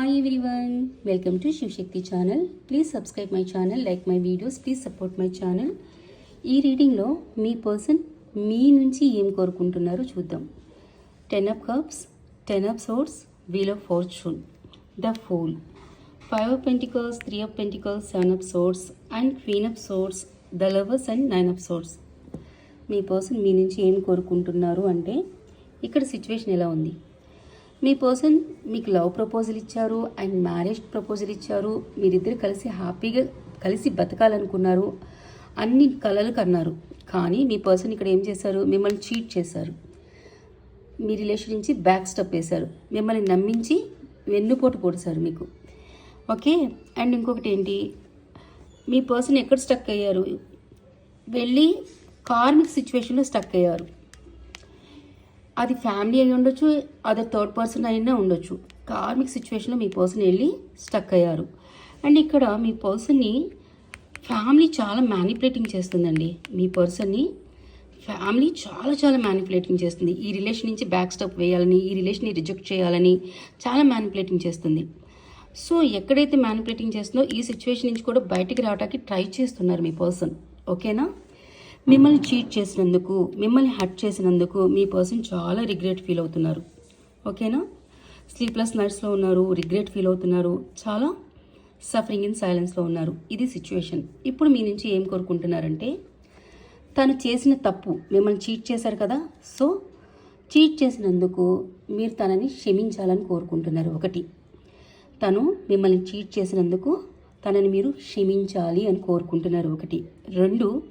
Hi everyone welcome to Shivashakti channel please subscribe my channel like my videos please support my channel ఈ రీడింగ్లో మీ person మీ నుంచి ఏం కోరుకుంటున్నారో చూద్దాం. Ten of cups ten of swords wheel of fortune the fool five of pentacles three of pentacles seven of swords and queen of swords the lovers and nine of swords me person మీ నుంచి ఏం కోరుకుంటున్నారు అంటే ఇక్కడ situation ఎలా ఉంది? మీ person మీకు లవ్ ప్రపోజల్ ఇచ్చారు అండ్ మ్యారేజ్ ప్రపోజల్ ఇచ్చారు మీరిద్దరు కలిసి హ్యాపీగా కలిసి బతకాలనుకున్నారు అన్ని కలలు కన్నారు. కానీ మీ పర్సన్ ఇక్కడ ఏం చేశారు? మిమ్మల్ని చీట్ చేశారు. మీ రిలేషన్ నుంచి బ్యాక్ స్టెప్ వేశారు. మిమ్మల్ని నమ్మించి వెన్నుపోటు పొడిచారు మీకు. ఓకే? అండ్ ఇంకొకటి ఏంటి? మీ పర్సన్ ఎక్కడ స్టక్ అయ్యారు? వెళ్ళి కార్మిక్ సిచ్యువేషన్లో స్టక్ అయ్యారు. అది ఫ్యామిలీ అయి ఉండొచ్చు అదే థర్డ్ పర్సన్ అయినా ఉండొచ్చు. కార్మిక్ సిచ్యువేషన్లో మీ పర్సన్ వెళ్ళి స్టక్ అయ్యారు. అండ్ ఇక్కడ మీ పర్సన్ని ఫ్యామిలీ చాలా మ్యానిపులేటింగ్ చేస్తుందండి. మీ పర్సన్ని ఫ్యామిలీ చాలా చాలా మ్యానిపులేటింగ్ చేస్తుంది. ఈ రిలేషన్ నుంచి బ్యాక్ స్టెప్ వేయాలని ఈ రిలేషన్ని రిజెక్ట్ చేయాలని చాలా మ్యానిపులేటింగ్ చేస్తుంది. సో ఎక్కడైతే మ్యానిపులేటింగ్ చేస్తుందో ఈ సిచ్యువేషన్ నుంచి కూడా బయటికి రావడానికి ట్రై చేస్తున్నారు మీ పర్సన్ ఓకేనా మిమ్మల్ని చీట్ చేసినందుకు మిమ్మల్ని హర్ట్ చేసినందుకు మీ పర్సన్ చాలా రిగ్రెట్ ఫీల్ అవుతున్నారు. ఓకేనా స్లీప్లెస్ నైట్స్లో ఉన్నారు రిగ్రెట్ ఫీల్ అవుతున్నారు. చాలా సఫరింగ్ ఇన్ సైలెన్స్లో ఉన్నారు. ఇది సిచ్యువేషన్ ఇప్పుడు మీ నుంచి ఏం కోరుకుంటున్నారంటే తను చేసిన తప్పు మిమ్మల్ని చీట్ చేశారు కదా? సో చీట్ చేసినందుకు మీరు తనని క్షమించాలని కోరుకుంటున్నారు. ఒకటి తను మిమ్మల్ని చీట్ చేసినందుకు తనని మీరు క్షమించాలి అని కోరుకుంటున్నారు. ఒకటి. రెండు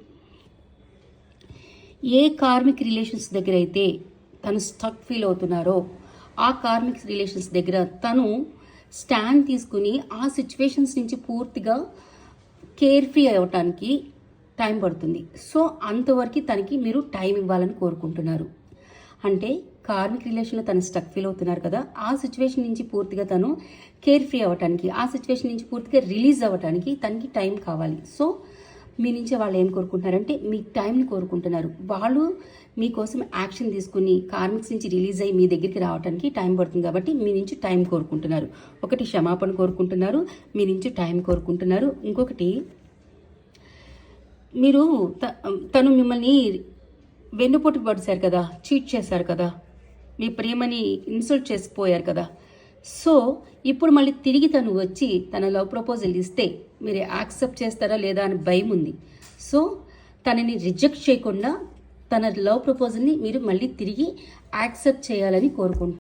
ఏ కార్మిక్ రిలేషన్స్ దగ్గర అయితే తను స్టక్ ఫీల్ అవుతున్నారో ఆ కార్మిక్ రిలేషన్స్ దగ్గర తను స్టాండ్ తీసుకుని ఆ సిచ్యువేషన్స్ నుంచి పూర్తిగా కేర్ ఫ్రీ అవ్వటానికి టైం పడుతుంది. సో అంతవరకు తనకి మీరు టైం ఇవ్వాలని కోరుకుంటున్నారు. అంటే కార్మిక్ రిలేషన్లో తను స్టక్ ఫీల్ అవుతున్నారు కదా ఆ సిచ్యువేషన్ నుంచి పూర్తిగా తను కేర్ ఫ్రీ అవ్వటానికి ఆ సిచ్యువేషన్ నుంచి పూర్తిగా రిలీజ్ అవ్వటానికి తనకి టైం కావాలి. సో మీ నుంచి వాళ్ళు ఏం కోరుకుంటున్నారంటే మీ టైంని కోరుకుంటున్నారు. వాళ్ళు మీకోసం యాక్షన్ తీసుకుని కార్మిక్స్ నుంచి రిలీజ్ అయ్యి మీ దగ్గరికి రావడానికి టైం పడుతుంది కాబట్టి మీ నుంచి టైం కోరుకుంటున్నారు. ఒకటి క్షమాపణ కోరుకుంటున్నారు మీ నుంచి టైం కోరుకుంటున్నారు. ఇంకొకటి మీరు తను మిమ్మల్ని వెన్నుపోటు పడిశారు కదా చీట్ చేశారు కదా మీ ప్రేమని ఇన్సల్ట్ చేసిపోయారు కదా సో ఇప్పుడు మళ్ళీ తిరిగి తను వచ్చి తన లవ్ ప్రపోజల్ ఇస్తే మీరు యాక్సెప్ట్ చేస్తారా లేదా అని భయం ఉంది. సో తనని రిజెక్ట్ చేయకుండా తన లవ్ ప్రపోజల్ని మీరు మళ్ళీ తిరిగి యాక్సెప్ట్ చేయాలని కోరుకుంటున్నాను